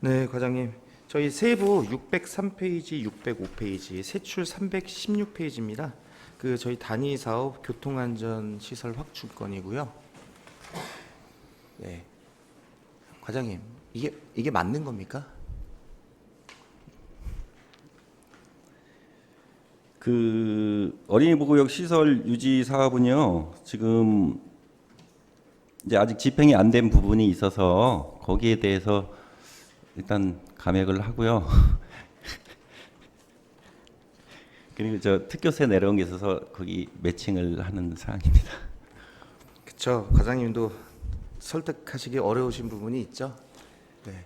네, 과장님. 저희 세부 603페이지, 605페이지, 세출 316페이지입니다. 그 저희 단위 사업 교통안전 시설 확충건이고요. 네. 과장님, 이게 이게 맞는 겁니까? 그 어린이 보호구역 시설 유지 사업은요 지금 이제 아직 집행이 안 된 부분이 있어서 거기에 대해서 일단 감액을 하고요. 그리고 저 특교세 내려온 게 있어서 거기 매칭을 하는 사항입니다. 그렇죠. 과장님도 설득하시기 어려우신 부분이 있죠. 네.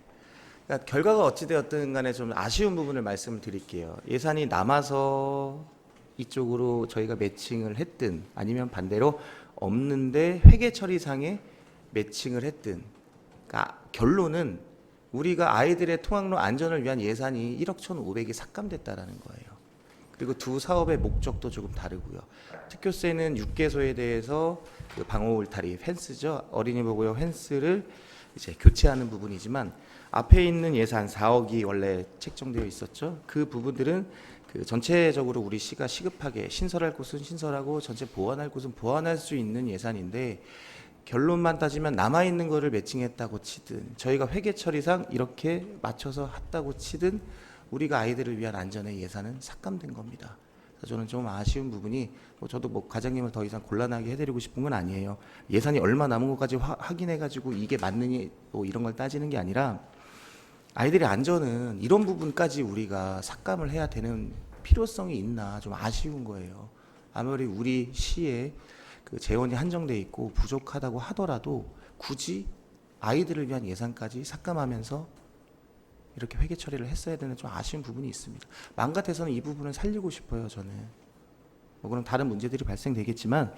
그러니까 결과가 어찌 되었든 간에 좀 아쉬운 부분을 말씀을 드릴게요. 예산이 남아서 이쪽으로 저희가 매칭을 했든 아니면 반대로 없는데 회계 처리상에 매칭을 했든 그러니까 결론은 우리가 아이들의 통학로 안전을 위한 예산이 1억 1,500이 삭감됐다라는 거예요. 그리고 두 사업의 목적도 조금 다르고요. 특교세는 육개소에 대해서 그 방호 울타리 펜스죠. 어린이 보고요 펜스를 이제 교체하는 부분이지만 앞에 있는 예산 4억이 원래 책정되어 있었죠. 그 부분들은 그 전체적으로 우리 시가 시급하게 신설할 곳은 신설하고 전체 보완할 곳은 보완할 수 있는 예산인데 결론만 따지면 남아 있는 거를 매칭했다고 치든 저희가 회계 처리상 이렇게 맞춰서 했다고 치든 우리가 아이들을 위한 안전의 예산은 삭감된 겁니다. 저는 좀 아쉬운 부분이 뭐 저도 뭐 과장님을 더 이상 곤란하게 해드리고 싶은 건 아니에요. 예산이 얼마 남은 것까지 화- 확인해가지고 이게 맞느니 뭐 이런 걸 따지는 게 아니라 아이들의 안전은 이런 부분까지 우리가 삭감을 해야 되는 필요성이 있나 좀 아쉬운 거예요. 아무리 우리 시에 그 재원이 한정돼 있고 부족하다고 하더라도 굳이 아이들을 위한 예산까지 삭감하면서 이렇게 회계 처리를 했어야 되는 좀 아쉬운 부분이 있습니다. 마음 같아서는 이 부분을 살리고 싶어요, 저는. 뭐 그런 다른 문제들이 발생되겠지만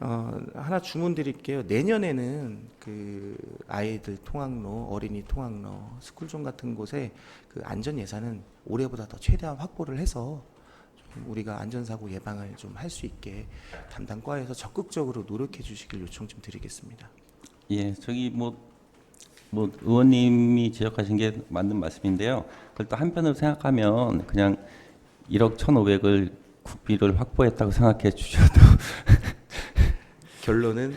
어, 하나 주문 드릴게요. 내년에는 그 아이들 통학로, 어린이 통학로, 스쿨존 같은 곳에 그 안전 예산은 올해보다 더 최대한 확보를 해서 좀 우리가 안전사고 예방을 좀 할 수 있게 담당 과에서 적극적으로 노력해 주시길 요청 좀 드리겠습니다. 예, 저기 뭐, 뭐 의원님이 지적하신 게 맞는 말씀인데요. 그걸 또 한편으로 생각하면 그냥 1억 1,500을 국비를 확보했다고 생각해 주셔도 결론은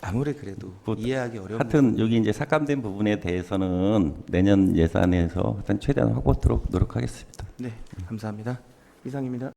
아무리 그래도 뭐, 이해하기 어려운 하여튼 여기 이제 삭감된 부분에 대해서는 내년 예산에서 일단 최대한 확보토록 노력하겠습니다. 네, 감사합니다. 이상입니다.